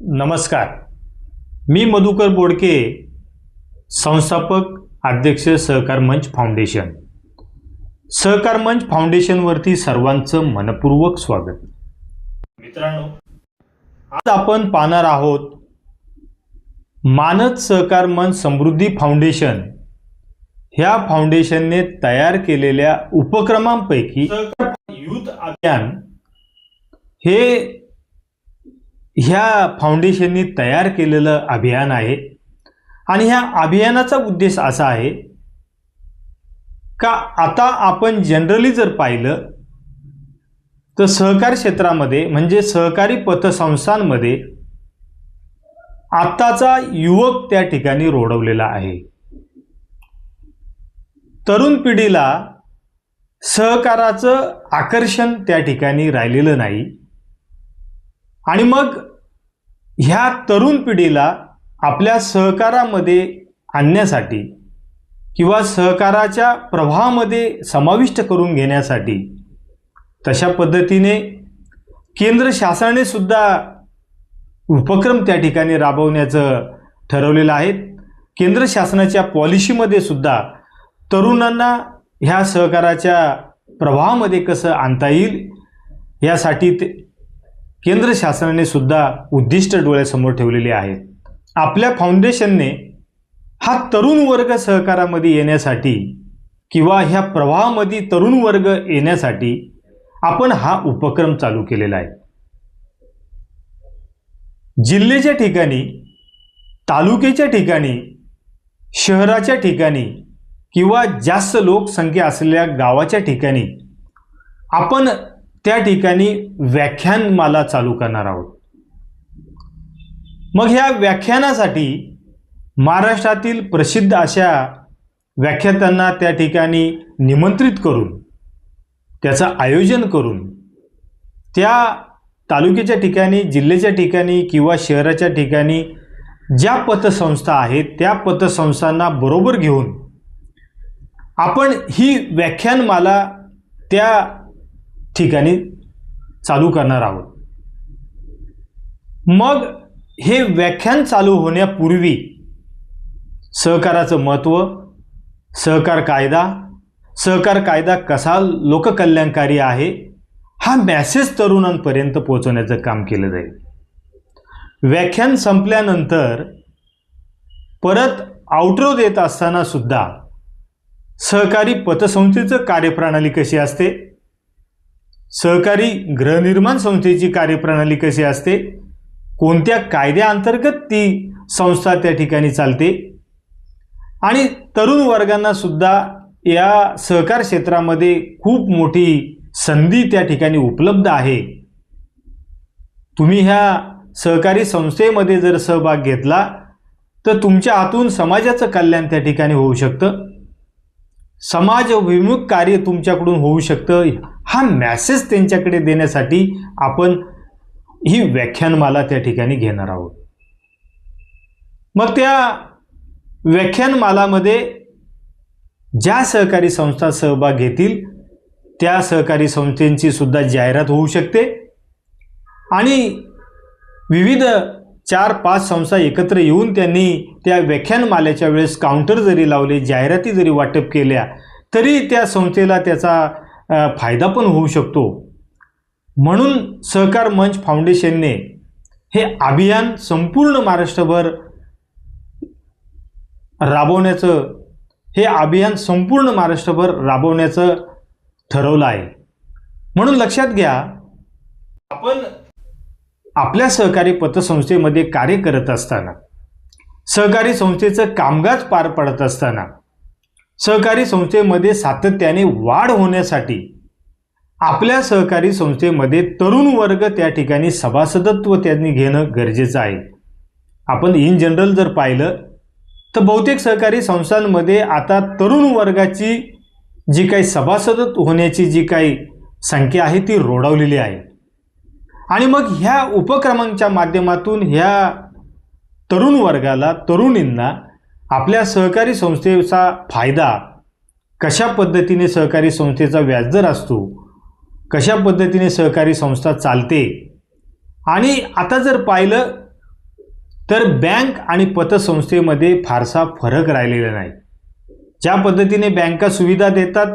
नमस्कार. मी मधुकर बोडके संस्थापक अध्यक्ष सहकार मंच फाउंडेशन. सहकार मंच फाउंडेशनवरती सर्वांचं मनपूर्वक स्वागत. मित्रांनो आज आपण पाहणार आहोत मानद सहकार मंच समृद्धी फाउंडेशन. ह्या फाउंडेशनने तयार केलेल्या उपक्रमांपैकी युथ अभियान हे ह्या फाउंडेशननी तयार केलेलं अभियान आहे. आणि ह्या अभियानाचा उद्देश असा आहे का आता आपण जनरली जर पाहिलं तर सहकार क्षेत्रामध्ये म्हणजे सहकारी पतसंस्थांमध्ये आत्ताचा युवक त्या ठिकाणी रोडवलेला आहे. तरुण पिढीला सहकाराचं आकर्षण त्या ठिकाणी राहिलेलं नाही. आणि मग ह्या तरुण पिढीला आपल्या सहकारामध्ये आणण्यासाठी किंवा सहकाराच्या प्रवाहामध्ये समाविष्ट करून घेण्यासाठी तशा पद्धतीने केंद्र शासनाने सुद्धा उपक्रम त्या ठिकाणी राबवण्याचं ठरवलेलं आहे. केंद्र शासनाच्या पॉलिसीमध्ये सुद्धा तरुणांना ह्या सहकाराच्या प्रवाहामध्ये कसं आणता येईल यासाठी ते केंद्र शासनाने सुद्धा उद्दिष्ट डोळ्यासमोर ठेवलेले आहेत आपल्या फाउंडेशनने हा तरुण वर्ग सहकारामध्ये येण्यासाठी किंवा ह्या प्रवाहामध्ये तरुण वर्ग येण्यासाठी आपण हा उपक्रम चालू केलेला आहे. जिल्ह्याच्या ठिकाणी तालुक्याच्या ठिकाणी शहराच्या ठिकाणी किंवा जास्त लोकसंख्या असलेल्या गावाच्या ठिकाणी आपण त्या ठिकाणी व्याख्यानमाला चालू करणार आहोत. मग ह्या व्याख्यानासाठी महाराष्ट्रातील प्रसिद्ध अशा व्याख्यातांना त्या ठिकाणी निमंत्रित करून त्याचं आयोजन करून त्या तालुक्याच्या ठिकाणी जिल्ह्याच्या ठिकाणी किंवा शहराच्या ठिकाणी ज्या पतसंस्था आहेत त्या पतसंस्थांना बरोबर घेऊन आपण ही व्याख्यानमाला त्या ठिकाणी चालू करणार आहोत. मग हे व्याख्यान चालू होण्यापूर्वी सहकाराचं महत्त्व सहकार कायदा सहकार कायदा कसा लोककल्याणकारी आहे हा मॅसेज तरुणांपर्यंत पोहोचवण्याचं काम केलं जाईल. व्याख्यान संपल्यानंतर परत आउटरो देत असताना सुद्धा सहकारी पतसंस्थेचं कार्यप्रणाली कशी असते सहकारी गृहनिर्माण संस्थेची कार्यप्रणाली कशी असते? कोणत्या कायद्याअंतर्गत ती संस्था त्या ठिकाणी चालते? आणि तरुण वर्गांना सुद्धा या सहकार क्षेत्रामध्ये खूप मोठी संधी त्या ठिकाणी उपलब्ध आहे. तुम्ही ह्या सहकारी संस्थेमध्ये जर सहभाग घेतला तर तुमच्या हातून समाजाचं कल्याण त्या ठिकाणी होऊ शकतं. समाजविमुख कार्य तुमच्याकडून होऊ शकतं. हा मॅसेज त्यांच्याकडे देण्यासाठी आपण ही व्याख्यानमाला त्या ठिकाणी घेणार आहोत. मग त्या व्याख्यानमालामध्ये ज्या सहकारी संस्था सहभाग घेतील त्या सहकारी संस्थेंची सुद्धा जाहिरात होऊ शकते. आणि विविध चार पाच संस्था एकत्र येऊन त्यांनी त्या व्याख्यानमाल्याच्या वेळेस काउंटर जरी लावले जाहिराती जरी वाटप केल्या तरी त्या संस्थेला त्याचा फायदा पण होऊ शकतो. म्हणून सहकार मंच फाउंडेशनने हे अभियान संपूर्ण महाराष्ट्रभर राबवण्याचं हे अभियान संपूर्ण महाराष्ट्रभर राबवण्याचं ठरवलं आहे. म्हणून लक्षात घ्या आपण आपल्या सहकारी पतसंस्थेमध्ये कार्य करत असताना सहकारी संस्थेचं कामकाज पार पडत असताना सहकारी संस्थेमध्ये सातत्याने वाढ होण्यासाठी आपल्या सहकारी संस्थेमध्ये तरुण वर्ग त्या ठिकाणी सभासदत्व त्यांनी घेणं गरजेचं आहे. आपण इन जनरल जर पाहिलं तर बहुतेक सहकारी संस्थांमध्ये आता तरुण वर्गाची जी काही सभासदत्व होण्याची जी काही संख्या आहे ती रोडावलेली आहे. आणि मग ह्या उपक्रमांच्या माध्यमातून ह्या तरुण वर्गाला तरुणींना आपल्या सहकारी संस्थेचा फायदा कशा पद्धतीने सहकारी संस्थेचा व्याजदर असतो कशा पद्धतीने सहकारी संस्था चालते आणि आता जर पाहिलं तर बँक आणि पतसंस्थेमध्ये फारसा फरक राहिलेला नाही. ज्या पद्धतीने बँका सुविधा देतात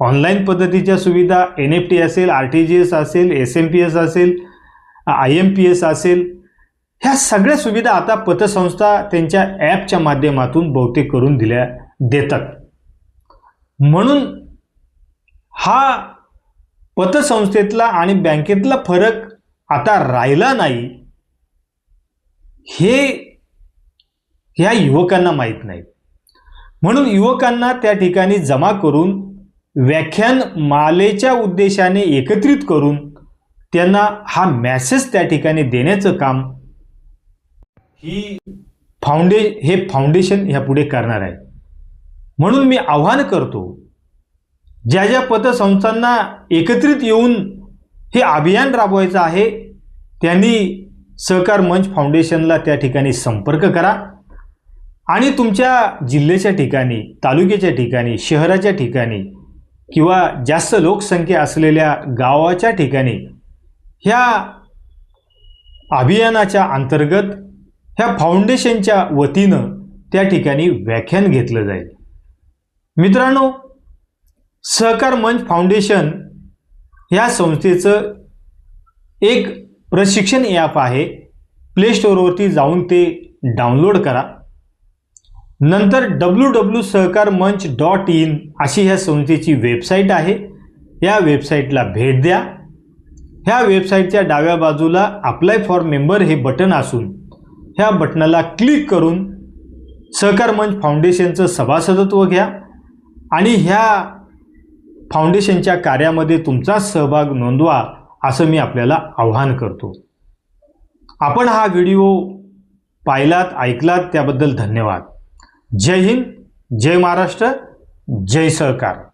ऑनलाईन पद्धतीच्या सुविधा एन एफ टी असेल आर टी जी एस असेल एस एम पी एस असेल आय एम पी एस असेल ह्या सगळ्या सुविधा आता पतसंस्था त्यांच्या ॲपच्या माध्यमातून बहुतेक करून दिल्या देतात. म्हणून हा पतसंस्थेतला आणि बँकेतला फरक आता राहिला नाही हे ह्या युवकांना माहीत नाही. म्हणून युवकांना त्या ठिकाणी जमा करून व्याख्यान मालेच्या उद्देशाने एकत्रित करून त्यांना हा मॅसेज त्या ठिकाणी देण्याचं काम ही फाउंडे हे फाउंडेशन ह्या पुढे करणार आहे. म्हणून मी आव्हान करतो ज्या ज्या पतसंस्थांना एकत्रित येऊन हे अभियान राबवायचं आहे त्यांनी सहकार मंच फाउंडेशनला त्या ठिकाणी संपर्क करा आणि तुमच्या जिल्ह्याच्या ठिकाणी तालुक्याच्या ठिकाणी शहराच्या ठिकाणी किंवा जास्त लोकसंख्या असलेल्या गावाच्या ठिकाणी ह्या अभियानाच्या अंतर्गत ह्या फाउंडेशनच्या वतीनं त्या ठिकाणी व्याख्यान घेतलं जाईल. मित्रांनो सहकार मंच फाउंडेशन ह्या संस्थेचं एक प्रशिक्षण ॲप आहे. प्ले स्टोअरवरती जाऊन ते डाउनलोड करा. नंतर डब्ल्यू डब्ल्यू सहकार मंच डॉट इन अशी ह्या संस्थेची वेबसाईट आहे. या वेबसाईटला भेट द्या. ह्या वेबसाईटच्या डाव्या बाजूला अप्लाय फॉर मेंबर हे बटन असून ह्या बटनाला क्लिक करून सहकार मंच फाउंडेशनचं सभासदत्व घ्या आणि ह्या फाउंडेशनच्या कार्यामध्ये तुमचा सहभाग नोंदवा असं मी आपल्याला आव्हान करतो. आपण हा व्हिडिओ पाहिलात ऐकलात त्याबद्दल धन्यवाद. जय हिंद जय महाराष्ट्र जय सहकार.